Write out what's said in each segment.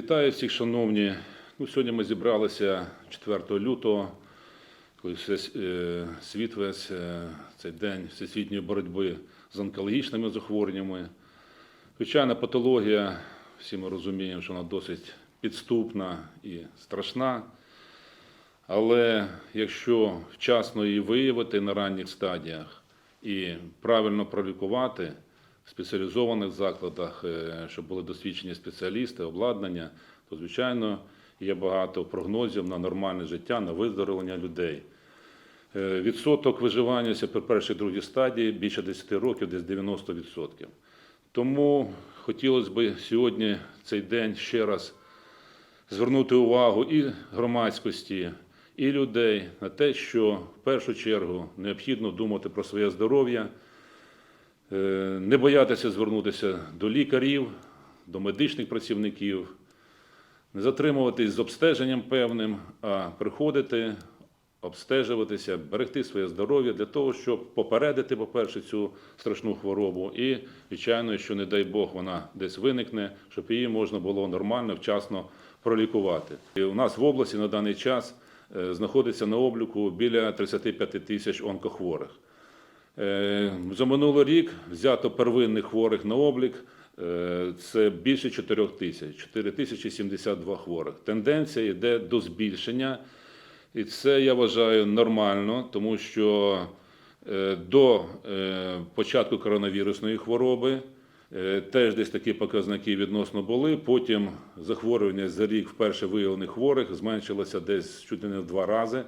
Вітаю всіх, шановні. Ну, сьогодні ми зібралися 4 лютого, коли все, е, світ весь е, цей день всесвітньої боротьби з онкологічними захворюваннями. Звичайно, патологія, всі ми розуміємо, що вона досить підступна і страшна. Але якщо вчасно її виявити на ранніх стадіях і правильно пролікувати спеціалізованих закладах, е, щоб були досвідчені спеціалісти, обладнання, то звичайно є багато прогнозів на нормальне життя, на виздоровлення людей. Е, Відсоток виживання при першій другій стадії більше 10 років, десь 90%. Тому хотілося б сьогодні цей день ще раз звернути увагу і громадськості, і людей на те, що в першу чергу необхідно думати про своє здоров'я, не боятися звернутися до лікарів, до медичних працівників, не затримуватись з обстеженням певним, а приходити, обстежуватися, берегти своє здоров'я для того, щоб попередити, по-перше, цю страшну хворобу, і, звичайно, що, не дай Бог, вона десь виникне, щоб її можна було нормально, вчасно пролікувати. І у нас в області на даний час е, знаходиться на обліку біля 35 тисяч онкохворих. Е, За минулий рік взято первинних хворих на облік. е, Це більше 4 тисяч, 4 тисячі 72 хворих. Тенденція йде до збільшення, і це я вважаю нормально, тому що е, до початку коронавірусної хвороби теж десь такі показники відносно були. Потім захворювання за рік вперше виявлених хворих зменшилося десь чуть не в два рази.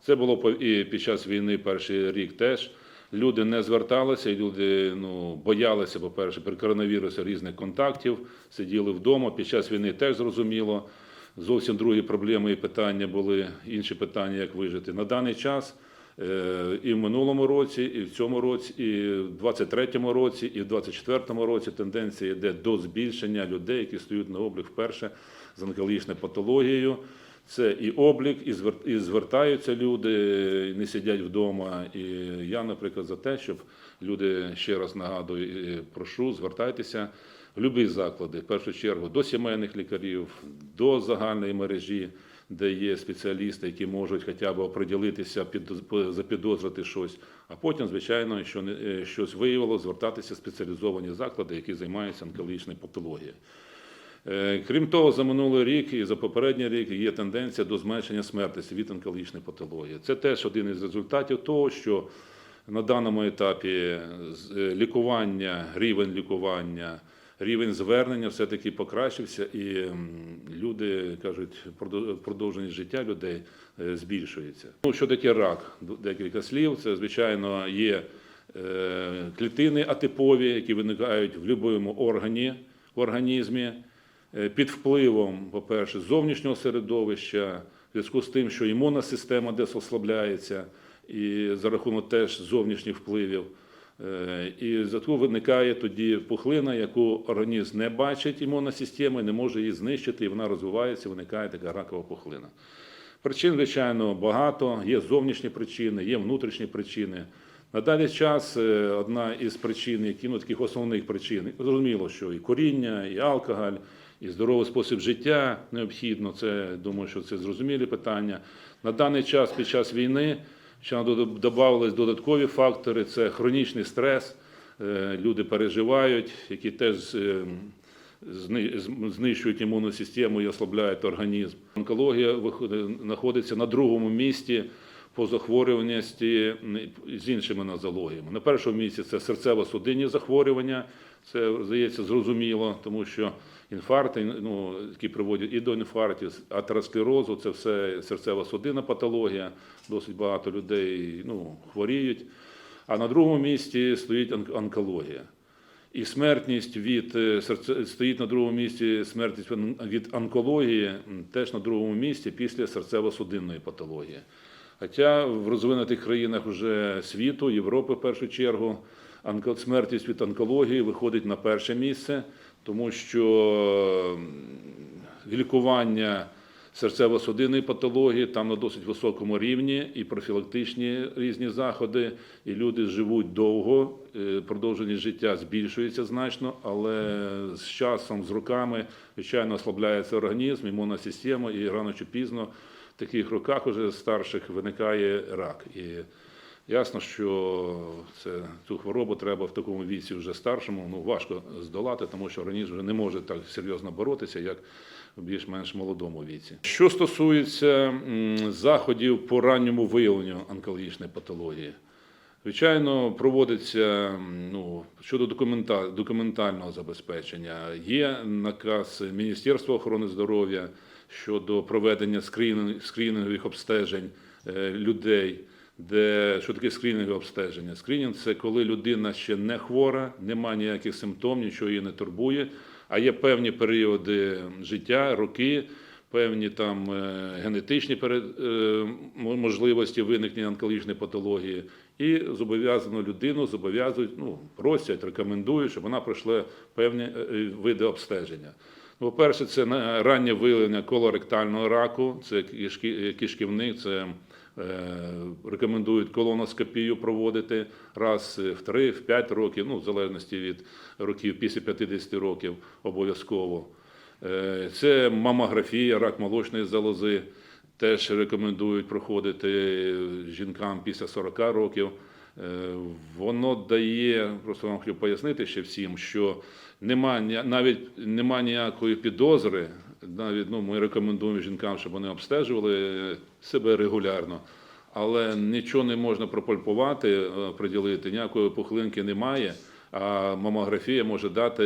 Це було і під час війни перший рік теж. Люди не зверталися, і люди ну, боялися, по-перше, при коронавірусі різних контактів, сиділи вдома. Під час війни теж зрозуміло. Зовсім другі проблеми і питання були, інші питання, як вижити. На даний час е, і в минулому році, і в цьому році, і в 23-му році, і в 24-му році тенденція йде до збільшення людей, які стають на облік вперше з онкологічною патологією. Це і облік, і звер- і звертаються люди, і не сидять вдома. І я, наприклад, за те, щоб люди ще раз нагадую, прошу, звертайтеся в будь-які заклади, в першу чергу до сімейних лікарів, до загальної мережі, де є спеціалісти, які можуть хоча б оприділитися, під, запідозрити щось. А потім, звичайно, якщо не е, щось виявило, звертатися в спеціалізовані заклади, які займаються онкологічною патологією. Е, Крім того, за минулий рік і за попередній рік є тенденція до зменшення смертності від онкологічної патології. Це теж один із результатів того, що на даному етапі е, лікування, рівень лікування, рівень звернення все-таки покращився, і люди кажуть, продо- продовження життя людей е, збільшується. Ну, що таке рак? Декілька слів. Це, звичайно, є клітини атипові, які виникають в будь-якому органі в організмі під впливом, по-перше, зовнішнього середовища, в зв'язку з тим, що імунна система десь ослабляється, і за рахунок теж зовнішніх впливів. Е, І зато виникає тоді пухлина, яку організм не бачить, імунна система, не може її знищити, і вона розвивається, виникає така ракова пухлина. Причин, звичайно, багато. Є зовнішні причини, є внутрішні причини. На даний час е, одна із причин, які ну, таких основних причин, зрозуміло, що і коріння, і алкоголь, і здоровий спосіб життя необхідно. Це думаю, що це зрозумілі питання. На даний час, під час війни, ще додавались додаткові фактори: це хронічний стрес. Е, Люди переживають, які теж е, знищують імунну систему і ослабляють організм. Онкологія знаходиться на другому місці по захворюваності з іншими нозологіями. На першому місці це серцево-судинні захворювання. Це здається зрозуміло, тому що інфаркти, ну, які приводять і до інфарктів, атеросклерозу, це все серцево-судинна патологія. Досить багато людей ну, хворіють. А на другому місці стоїть онк- онкологія. І смертність від е, серце стоїть на другому місці смертність від онкології теж на другому місці після серцево-судинної патології. Хоча в розвинутих країнах вже світу, Європи в першу чергу, смертність від онкології виходить на перше місце, тому що лікування серцево-судинної патології, там на досить високому рівні і профілактичні різні заходи, і люди живуть довго, е, продовження життя збільшується значно, але з часом, з роками, звичайно, ослабляється організм, імунна система, і рано чи пізно таких роках уже старших виникає рак. І Ясно, що це, цю хворобу треба в такому віці вже старшому, ну важко здолати, тому що організм вже не може так серйозно боротися, як в більш-менш молодому віці. Що стосується заходів по ранньому виявленню онкологічної патології, звичайно, проводиться ну, щодо документа, документального забезпечення. Є наказ Міністерства охорони здоров'я щодо проведення скринінг, скринінгових обстежень е, людей. Де що таке скринінгове обстеження? Скринінг це коли людина ще не хвора, немає ніяких симптомів, нічого її не турбує, а є певні періоди життя, роки, певні там е, генетичні е, можливості виникнення онкологічної патології, і зобов'язану людину зобов'язують, ну просять, рекомендують, щоб вона пройшла певні види обстеження. По-перше, це раннє виявлення колоректального раку, це кишківник, це е, рекомендують колоноскопію проводити раз в 3, в 5 років, ну, в залежності від років, після 50 років обов'язково. Е, Це мамографія, рак молочної залози. Теж рекомендують проходити жінкам після 40 років. Е, Воно дає, просто вам хотів пояснити ще всім, що нема, навіть нема ніякої підозри. Навіть ну, ми рекомендуємо жінкам, щоб вони обстежували себе регулярно. Але нічого не можна пропульпувати, е, приділити, ніякої пухлинки немає. А мамографія може дати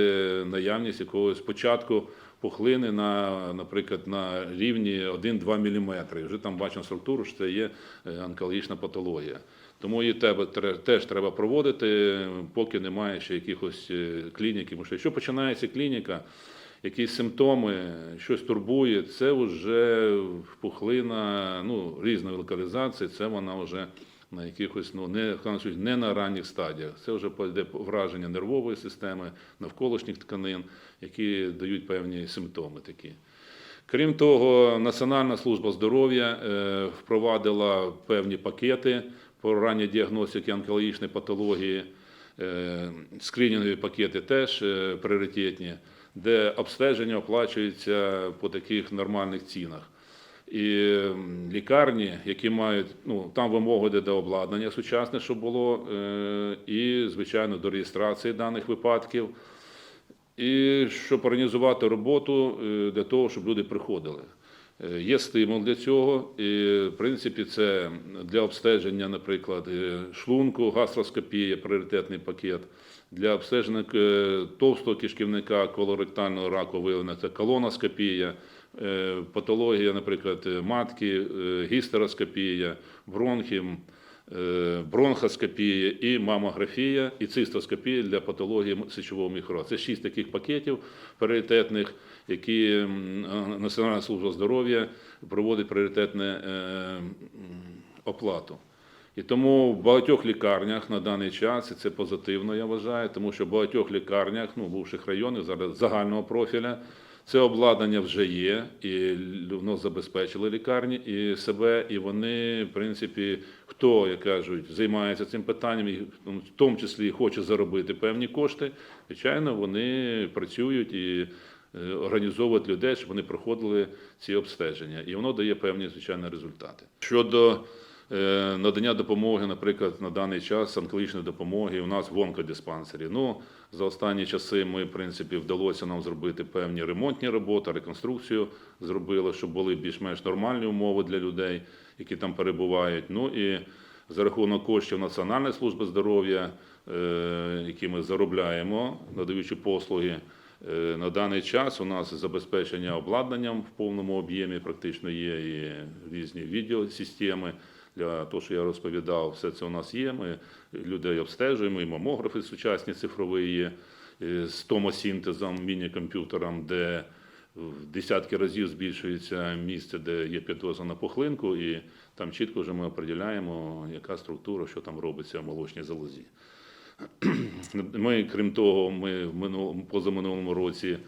наявність якогось початку пухлини на, наприклад, на рівні 1-2 мм. Вже там бачимо структуру, що це є е, онкологічна патологія. Тому її тебе теж треба проводити, поки немає ще якихось е, клінік. Тому що якщо починається клініка, якісь симптоми, щось турбує, це вже пухлина ну, різної локалізації, це вона вже на якихось ну не не на ранніх стадіях. Це вже йде враження нервової системи, навколишніх тканин, які дають певні симптоми такі. Крім того, Національна служба здоров'я е, впровадила певні пакети по ранній діагностиці онкологічної патології. Е, Скринінгові пакети теж е, пріоритетні, де обстеження оплачується по таких нормальних цінах. І лікарні, які мають, ну там вимоги йде до обладнання сучасне, щоб було, е, і, звичайно, до реєстрації даних випадків, і щоб організувати роботу для того, щоб люди приходили. Е, Є стимул для цього, і в принципі це для обстеження, наприклад, е, шлунку, гастроскопія, пріоритетний пакет. Для обстеження е, товстого кишківника, колоректального раку виявлена це колоноскопія, патологія, наприклад, матки, гістероскопія, бронхів, е, бронхоскопія і мамографія, і цистоскопія для патології сечового міхура. Це шість таких пакетів пріоритетних, які е, Національна служба здоров'я проводить пріоритетну оплату. І тому в багатьох лікарнях на даний час, і це позитивно, я вважаю, тому що в багатьох лікарнях, ну, бувших районів, зараз загального профіля, це обладнання вже є, і воно забезпечили лікарні і себе, і вони, в принципі, хто, як кажуть, займається цим питанням, і ну, в тому числі хоче заробити певні кошти, звичайно, вони працюють і е, організовують людей, щоб вони проходили ці обстеження. І воно дає певні, звичайно, результати. Щодо надання допомоги, наприклад, на даний час онкологічної допомоги у нас в онкодиспансері. Ну, за останні часи ми, в принципі, вдалося нам зробити певні ремонтні роботи, реконструкцію зробили, щоб були більш-менш нормальні умови для людей, які там перебувають. Ну і за рахунок коштів Національної служби здоров'я, е, які ми заробляємо, надаючи послуги. Е, На даний час у нас забезпечення обладнанням в повному об'ємі практично є і різні відеосистеми. Для того, що я розповідав, все це у нас є. Ми людей обстежуємо, і мамографи сучасні цифрові є з томосінтезом, міні-комп'ютером, де в десятки разів збільшується місце, де є підозра на пухлинку, і там чітко вже ми определяємо, яка структура, що там робиться в молочній залозі. Ми, крім того, ми в минулому позаминулому році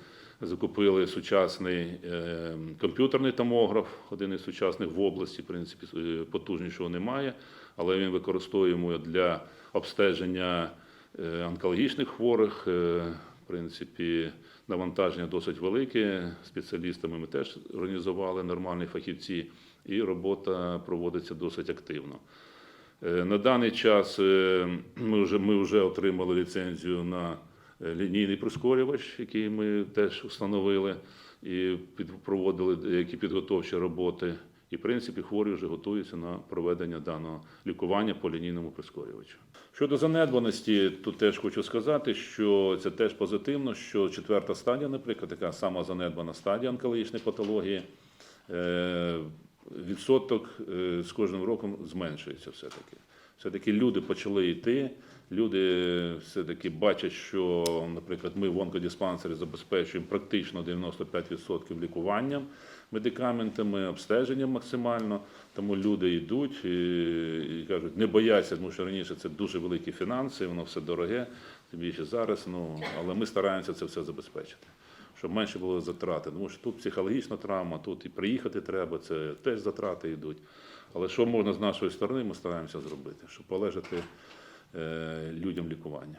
Закупили сучасний е, комп'ютерний томограф, один із сучасних в області, в принципі, е, потужнішого немає, але він використовуємо для обстеження е, онкологічних хворих. Е, В принципі, навантаження досить велике. Спеціалістами ми теж організували нормальні фахівці, і робота проводиться досить активно. На даний час ми вже, ми вже отримали ліцензію на лінійний прискорювач, який ми теж встановили і проводили деякі підготовчі роботи. І, в принципі, хворі вже готуються на проведення даного лікування по лінійному прискорювачу. Щодо занедбаності, тут теж хочу сказати, що це теж позитивно, що четверта стадія, наприклад, така сама занедбана стадія онкологічної патології, е, відсоток е, з кожним роком зменшується все-таки. Все-таки люди почали йти, люди все-таки бачать, що, наприклад, ми в онкодиспансері забезпечуємо практично 95% лікуванням, медикаментами, обстеженням максимально. Тому люди йдуть і, і кажуть, не бояться, тому що раніше це дуже великі фінанси, воно все дороге, тим більше зараз. Ну, але ми стараємося це все забезпечити щоб менше було затрати. Тому що тут психологічна травма, тут і приїхати треба, це теж затрати йдуть. Але що можна з нашої сторони, ми стараємося зробити, щоб полежати е, людям лікування.